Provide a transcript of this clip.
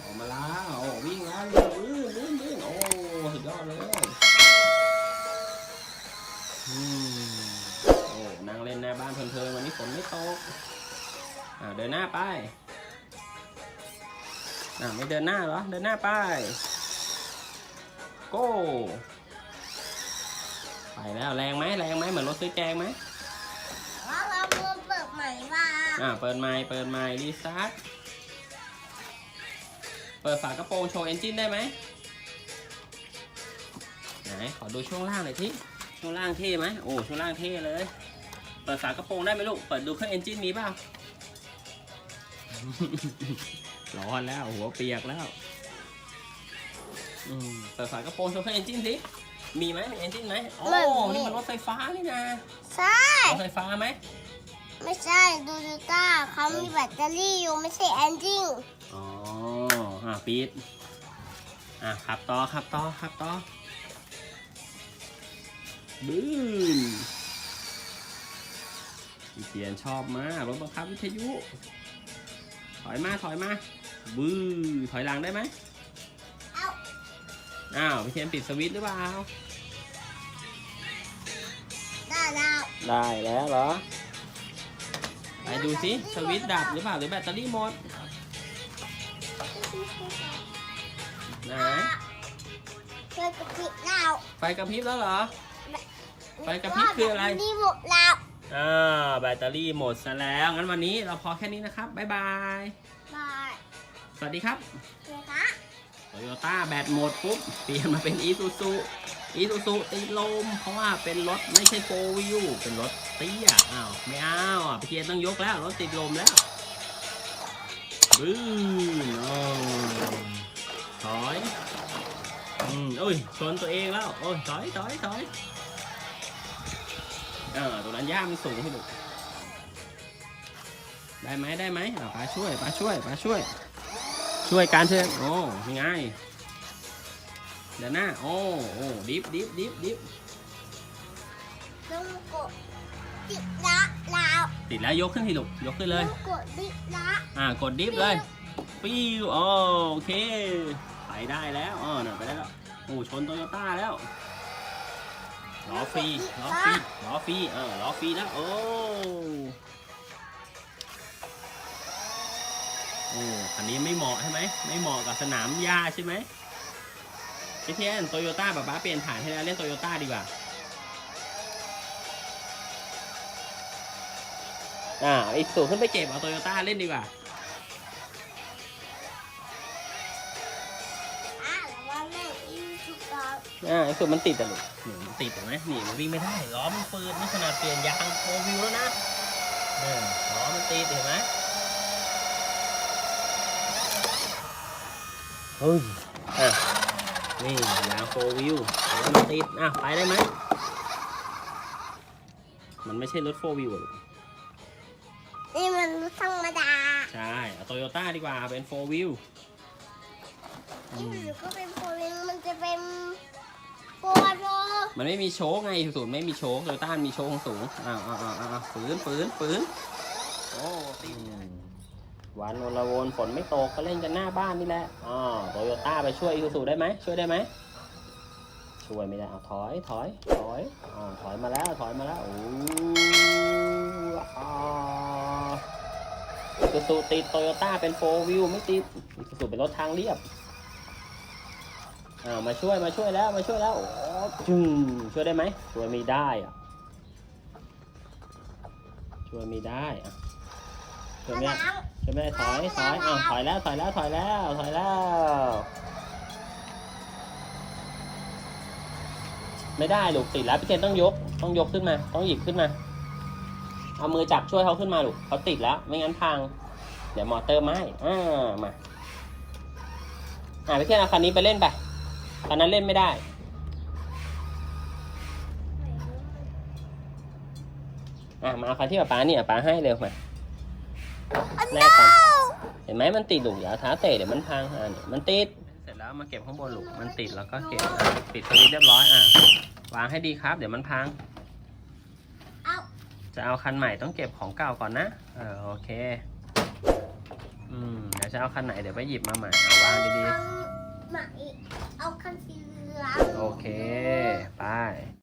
ออกมาแล้ววิ่งแล้วลื่นลื่นลื่นโอ้สุดยอดเลยอืมโอ้นั่งเล่นหน้าบ้านเพลินๆวันนี้ฝนไม่ตกอ่าเดินหน้าไปอ่าไม่เดินหน้าเหรอเดินหน้าไปโก้ไปแล้วแรงไหมแรงไหมเหมือนรถซื้อแกงไหม ว่าเราเพิ่มเปิดใหม่ว่า อ่าเปิดไมค์เปิดไมค์รีสตาร์ทเปิดฝากระโปรงโชว์เอนจินได้ไหมไหนขอดูช่วงล่างหน่อยทีช่วงล่างเท่ไหมโอ้ช่วงล่างเท่เลย เปิดฝากระโปรงได้ไหมลูกเปิดดูเครื่องเอนจินมีเปล่าร้อนแล้วหัวเปียกแล้วอืมเปิดฝากระโปรงโชว์เครื่องเอนจินสิมีไหมมีเอนจินไหมโอ้นี่มันรถไฟฟ้านี่นะใช่รถไฟฟ้าไหม ไม่ใช่ดูดูต้าเขามีแบตเตอรี่อยู่ไม่ใช่แอนจิงอ๋ออะปีดอะขับต่อขับต่อขับต่อบื้นพี่เทียนชอบมากรถบังคับวิทยุ ถอยมาถอยมาบื้อถอยหลังได้ไหมเอาอ้าวพี่เทียนปิดสวิตช์หรือเปล่าได้แล้วได้แล้วเหรอไป ดูสิสวิตช์ดับหรือเปล่าหรือแบตเตอรี่หมดไหนเพื่อนกระพริบแล้วไฟกระพริบแล้วเหรอ ไฟกระพริบคืออะไรแบตเตรี่หมดแล้วอ่าแบตเตอรี่หมดซะแล้ว งั้นวันนี้เราพอแค่นี้นะครับ บ๊ายบาย บาย สวัสดีครับเลยคะ โตโยต้าแบตหมดปุ๊บ เปลี่ยนมาเป็นอีซูซูอีซูซูติดลม เพราะว่าเป็นรถไม่ใช่โฟวิวเป็นรถเตี้ยอ้าวไม่เอาอะพี่เทียนต้องยกแล้ว รถติดลมแล้วบื้นโอ้ถอยอืมโอ้ยชนตัวเองแล้ว โอ้ยถอยถอยถอยเออตรงนั้นย่ามันสูงให้ดูได้ไหมได้ไหมอ่าป้าช่วยป้าช่วยป้าช่วย ช่วยการเชิญโอ้ยังไงเดี๋ยวหน้าโอ้โอ้ดิฟดิฟดิฟดิฟต้องกดติดละแล้วติดแล้วยกขึ้นทีลูกยกขึ้นเลยต้องกดติดละอ่ากดดิฟเลยปิ้วโอโอเคไปได้แล้วอ๋อน่ะไปได้แล้วโอ้ชนโตโยต้าแล้วล้อฟรีล้อฟรีล้อฟรีเออล้อฟรีแล้วโอ้ นี้ไม่เหมาะใช่ไหมไม่เหมาะกับสนามหญ้าใช่ไหมพี่เทียนโตโยต้าป๊าป๊าเปลี่ยนฐานให้แล้วเล่นโตโยต้าดีกว่าอ่าไอ้สูงขึ้นไปเก็บเอาโตโยต้าเล่นดีกว่าอ่าแม่อีสุกาอ่าไอ้สูงมันติดอะลูกนี่มันติดเห็นไหมหนีมันวิ่งไม่ได้ ล้อมันเปิดนี่ขนาดเปลี่ยนยางโฟวิวแล้วนะเออล้อมันติดเห็นไหม เฮ้ยอะนี่ยางโฟวิวล้อมันติดอะไปได้ไหม มันไม่ใช่รถโฟวิวอะลูกนี่มันรถธรรมดา ใช่เอาโตโยต้าดีกว่าเป็นโฟวิวนี่มันก็เป็นโฟวิงมันจะเป็นโฟโรมันไม่มีโชคไงสูตรไม่มีโชคโตโยต้ามีโชคของสูงอ้าวอ้าวอ้าวอ้าวฝืนฝืนฝืนโอ้ติด วันวนละวนฝนไม่ตกก็เล่นกันหน้าบ้านนี่แหละอ๋อโตโยต้าไปช่วยอีซูซูได้ไหมช่วยได้ไหมช่วยไม่ได้เอาถอยถอยถอยอ๋อถอยมาแล้วถอยมาแล้วโอ้อีซูซูติดโตโยต้าเป็นโฟวิวไม่ติดอีซูซูเป็นรถทางเรียบอ้ามาช่วยมาช่วยแล้วมาช่วยแล้วโอ้จึงช่วยได้ไหมช่วยไม่ได้อะช่วยไม่ได้อะ ช่วยไม่ได้น้ใช่ไหมถอยถอยอ้าวถอยแล้วถอยแล้วถอยแล้วถอยแล้ว ไม่ได้ลูกติดแล้วพี่เจนต้องยก ต้องยกขึ้นมา ต้องหยิบขึ้นมา เอามือจับช่วยเขาขึ้นมาลูกเขาติดแล้ว ไม่งั้นพัง เดี๋ยวมอเตอร์ไหม้อ่ามาอ่าพี่เจนเอาคันนี้ไปเล่นไปคันนั้นเล่นไม่ได้อะมาเอาคันที่ป๊าป๊าเนี่ยป๊าให้เร็วมา แลกกัน เห็นไหมมันติดลูกอย่าเอาเท้าเตะเดี๋ยวมันพังอะเนี่ยมันติด เสร็จแล้วมาเก็บข้างบนลูกมันติดแล้วก็เก็บอะปิดสวิตช์เรียบร้อยอะวางให้ดีครับ เดี๋ยวมันพัง เอาจะเอาคันใหม่ต้องเก็บของเก่าก่อนนะ เออโอเค อืมเดี๋ยวจะเอาคันไหนเดี๋ยวไปหยิบมาใหม่เอาวางดีคันใหม่เอาคันสีเหลือง ๆ โอเค ไป